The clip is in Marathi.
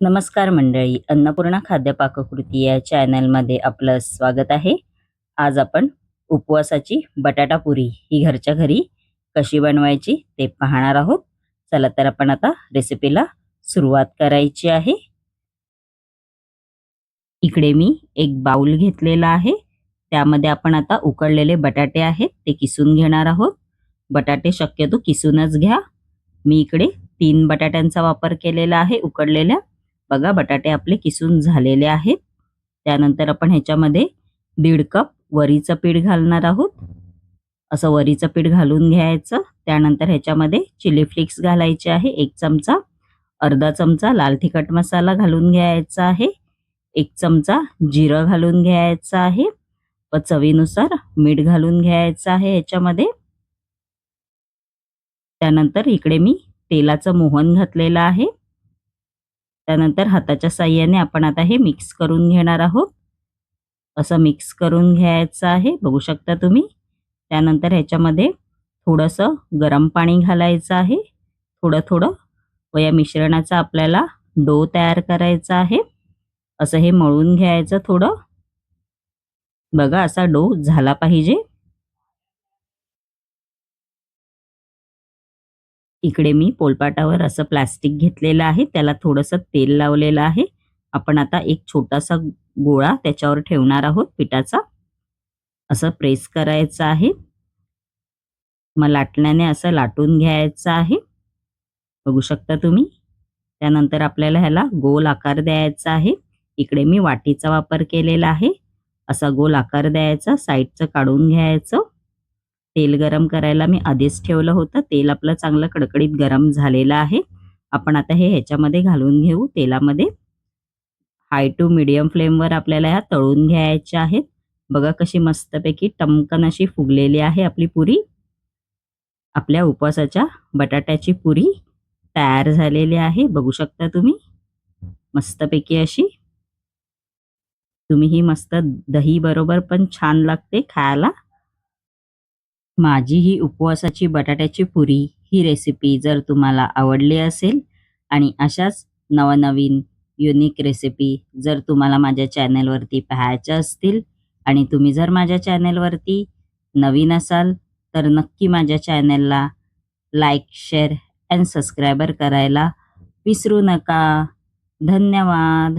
नमस्कार मंडळी अन्नपूर्णा खाद्य पाककृती या चॅनलमध्ये आपलं स्वागत आहे. आज आपण उपवासाची बटाटा पुरी ही घरच्या घरी कशी बनवायची ते पाहणार आहोत. चला तर आपण आता रेसिपीला सुरुवात करायची आहे. इकडे मी एक बाउल घेतलेला आहे. त्यामध्ये आपण आता उकडलेले बटाटे आहेत ते किसून घेणार आहोत. बटाटे शक्यतो किसूनच घ्या. मी इकडे तीन बटाट्यांचा वापर केलेला आहे उकडलेल्या. बघा बटाटे आपले किसून झालेले आहेत. त्यानंतर आपण ह्याच्यामध्ये दीड कप वरीचं पीठ घालणार आहोत. असं वरीचं पीठ घालून घ्यायचं. त्यानंतर ह्याच्यामध्ये चिली फ्लिक्स घालायचे आहे एक चमचा. अर्धा चमचा लाल तिखट मसाला घालून घ्यायचा आहे. एक चमचा जिरं घालून घ्यायचं आहे. व चवीनुसार मीठ घालून घ्यायचं आहे ह्याच्यामध्ये. त्यानंतर इकडे मी तेलाचं मोहन घातलेलं आहे. त्यानंतर हाताच्या साह्याने आपण आता हे मिक्स करून घेणार आहोत. असं मिक्स करून घ्यायचं आहे. बघू शकता तुम्ही. त्यानंतर ह्याच्यामध्ये थोडंसं गरम पाणी घालायचं आहे. थोडं थोडं व या मिश्रणाचा आपल्याला डो तयार करायचा आहे. असं हे मळून घ्यायचं थोडं. बघा असा डो झाला पाहिजे. इकडे मी पोलपाटावर असं प्लास्टिक घेतलेलं आहे त्याला थोडंसं तेल लावलेलं आहे. आपण आता एक छोटासा गोळा त्याच्यावर ठेवणार आहोत पिठाचा. असं प्रेस करायचं आहे. मग लाटण्याने असं लाटून घ्यायचं आहे. बघू शकता तुम्ही? त्यानंतर आपल्याला ह्याला गोल आकार द्यायचा आहे. इकडे मी वाटीचा वापर केलेला आहे. असा गोल आकार द्यायचा साईडचं काढून घ्यायचं. तेल गरम करायला मी आधीच ठेवलं होतं. तेल आपलं चांगलं कडकडीत गरम झालेलं आहे. आपण आता हे ह्याच्यामध्ये घालून घेऊ. तेलामध्ये हाय टू मिडियम फ्लेमवर आपल्याला ह्या तळून घ्यायच्या आहेत. बघा कशी मस्तपैकी टमकन अशी फुगलेली आहे आपली पुरी. आपल्या उपवासाच्या बटाट्याची पुरी तयार झालेली आहे. बघू शकता तुम्ही? मस्तपैकी अशी. तुम्ही ही मस्त दही बरोबर पण छान लागते खायला. माझी ही उपवासाची बटाट्याची पुरी ही रेसिपी जर तुम्हाला आवडली असेल आणि अशाच नवनवीन युनिक रेसिपी जर तुम्हाला माझ्या चॅनलवरती पाहायच्या असतील आणि तुम्ही जर माझ्या चॅनेलवरती नवीन असाल तर नक्की माझ्या चॅनलला लाईक शेअर अँड सबस्क्रायबर करायला विसरू नका. धन्यवाद.